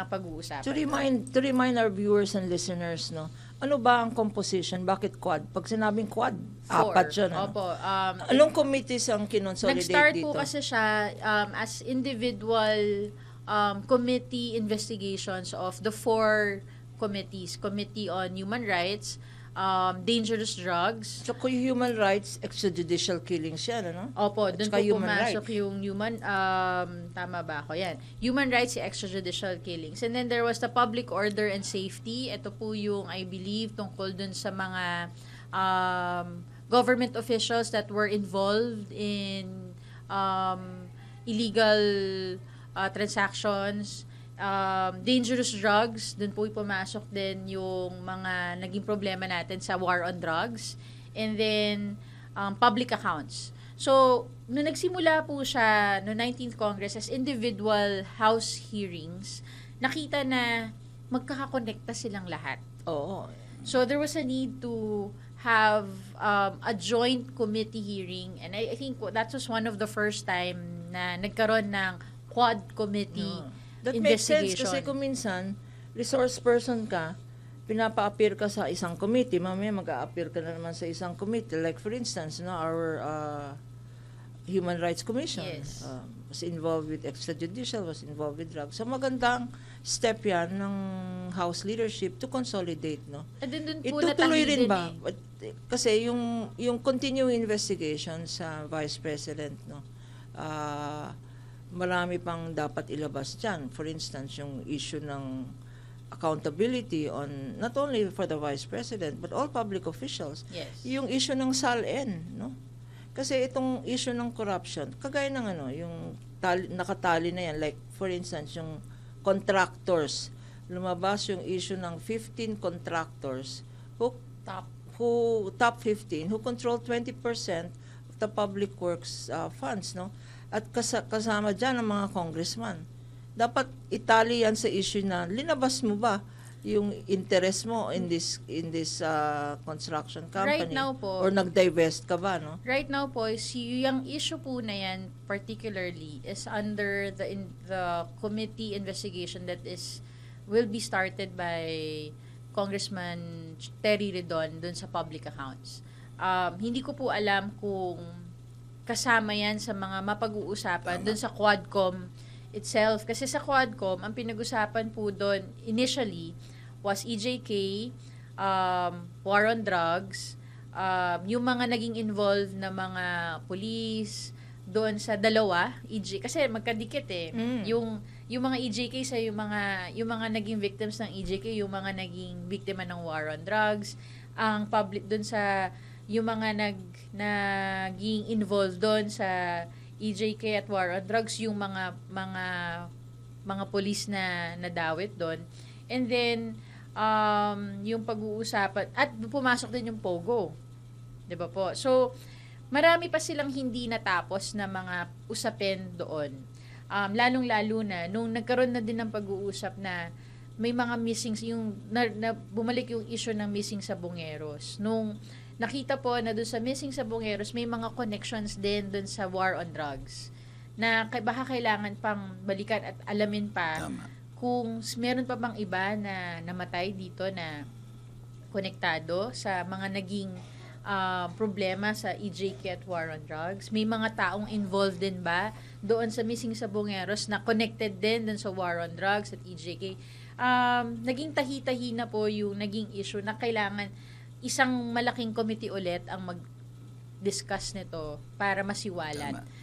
mga pag-uusapan. To remind, to remind our viewers and listeners, no, ano ba ang composition? Bakit quad? Pag sinabing quad, Four. apat yun. Ano? Opo. Um, Anong committees ang kinonsolidate Nag-start dito? po kasi siya um, as individual um, committee investigations of the four committees. Committee on Human Rights, um, Dangerous Drugs, So, kung human rights, extrajudicial killings yan, ano? Opo, doon po human pumasok yung human, um, tama ba ako? Yan. Human rights, extrajudicial killings. And then there was the public order and safety. Ito po yung, I believe, tungkol dun sa mga um, government officials that were involved in um, illegal uh, transactions, um, dangerous drugs, dun po pumasok din yung mga naging problema natin sa war on drugs. And then, um, public accounts. So, nung nagsimula po siya no 19th Congress as individual House hearings, nakita na magkakakonekta silang lahat. Oo. So, there was a need to have um, a joint committee hearing and I, I think that was one of the first time na nagkaroon ng quad committee That makes sense investigation. kasi kung minsan, resource person ka, pinapa-appear ka sa isang committee, mamaya mag-a-appear ka na naman sa isang committee. Like for instance, no, our uh, Human Rights Commission Yes. uh, was involved with extrajudicial, was involved with drugs. So magandang step yan ng House leadership to consolidate, no? And then dun po Itutuloy natanggi rin din ba? eh. But, eh, Kasi yung yung continuing investigation sa Vice President, no. ah, marami pang dapat ilabas diyan. For instance, yung issue ng accountability on not only for the Vice President but all public officials. Yes. Yung issue ng SALN, no? Kasi itong issue ng corruption, kagaya ng ano, yung tali, nakatali na yan, like for instance, yung contractors, lumabas yung issue ng 15 contractors who Top. who top 15 who control 20% of the public works uh, funds no at kasa- kasama diyan ang mga congressman. Dapat itali yan sa issue na linabas mo ba yung interest mo in this in this uh, construction company? Right now po- or nag-divest ka ba no? Right now po, is yung issue po na yan particularly is under the in, the committee investigation that is will be started by Congressman Terry Redon dun sa public accounts. Um, hindi ko po alam kung kasama yan sa mga mapag-uusapan dun sa Quadcom itself. Kasi sa Quadcom, ang pinag-usapan po doon initially was EJK, um, war on drugs, um, yung mga naging involved na mga police doon sa dalawa, EJ, kasi magkadikit eh. Mm. Yung yung mga EJK sa yung mga yung mga naging victims ng EJK, yung mga naging biktima ng war on drugs, ang public doon sa yung mga nag naging involved doon sa EJK at war on drugs, yung mga mga mga police na nadawit doon. And then um, yung pag-uusapan at pumasok din yung Pogo. 'Di ba po? So marami pa silang hindi natapos na mga usapin doon. Um, lalong-lalo na nung nagkaroon na din ng pag-uusap na may mga missing yung na, na- bumalik yung issue ng missing sa Bungeros. Nung nakita po na doon sa missing sa Bungeros may mga connections din doon sa war on drugs na baka kailangan pang balikan at alamin pa Tama. kung meron pa bang iba na namatay dito na konektado sa mga naging ah, problema sa EJK at War on Drugs? May mga taong involved din ba doon sa missing sa Bungeros na connected din dun sa War on Drugs at EJK? Um, naging tahi-tahi na po yung naging issue na kailangan isang malaking committee ulit ang mag discuss nito para masiwalat. Tama.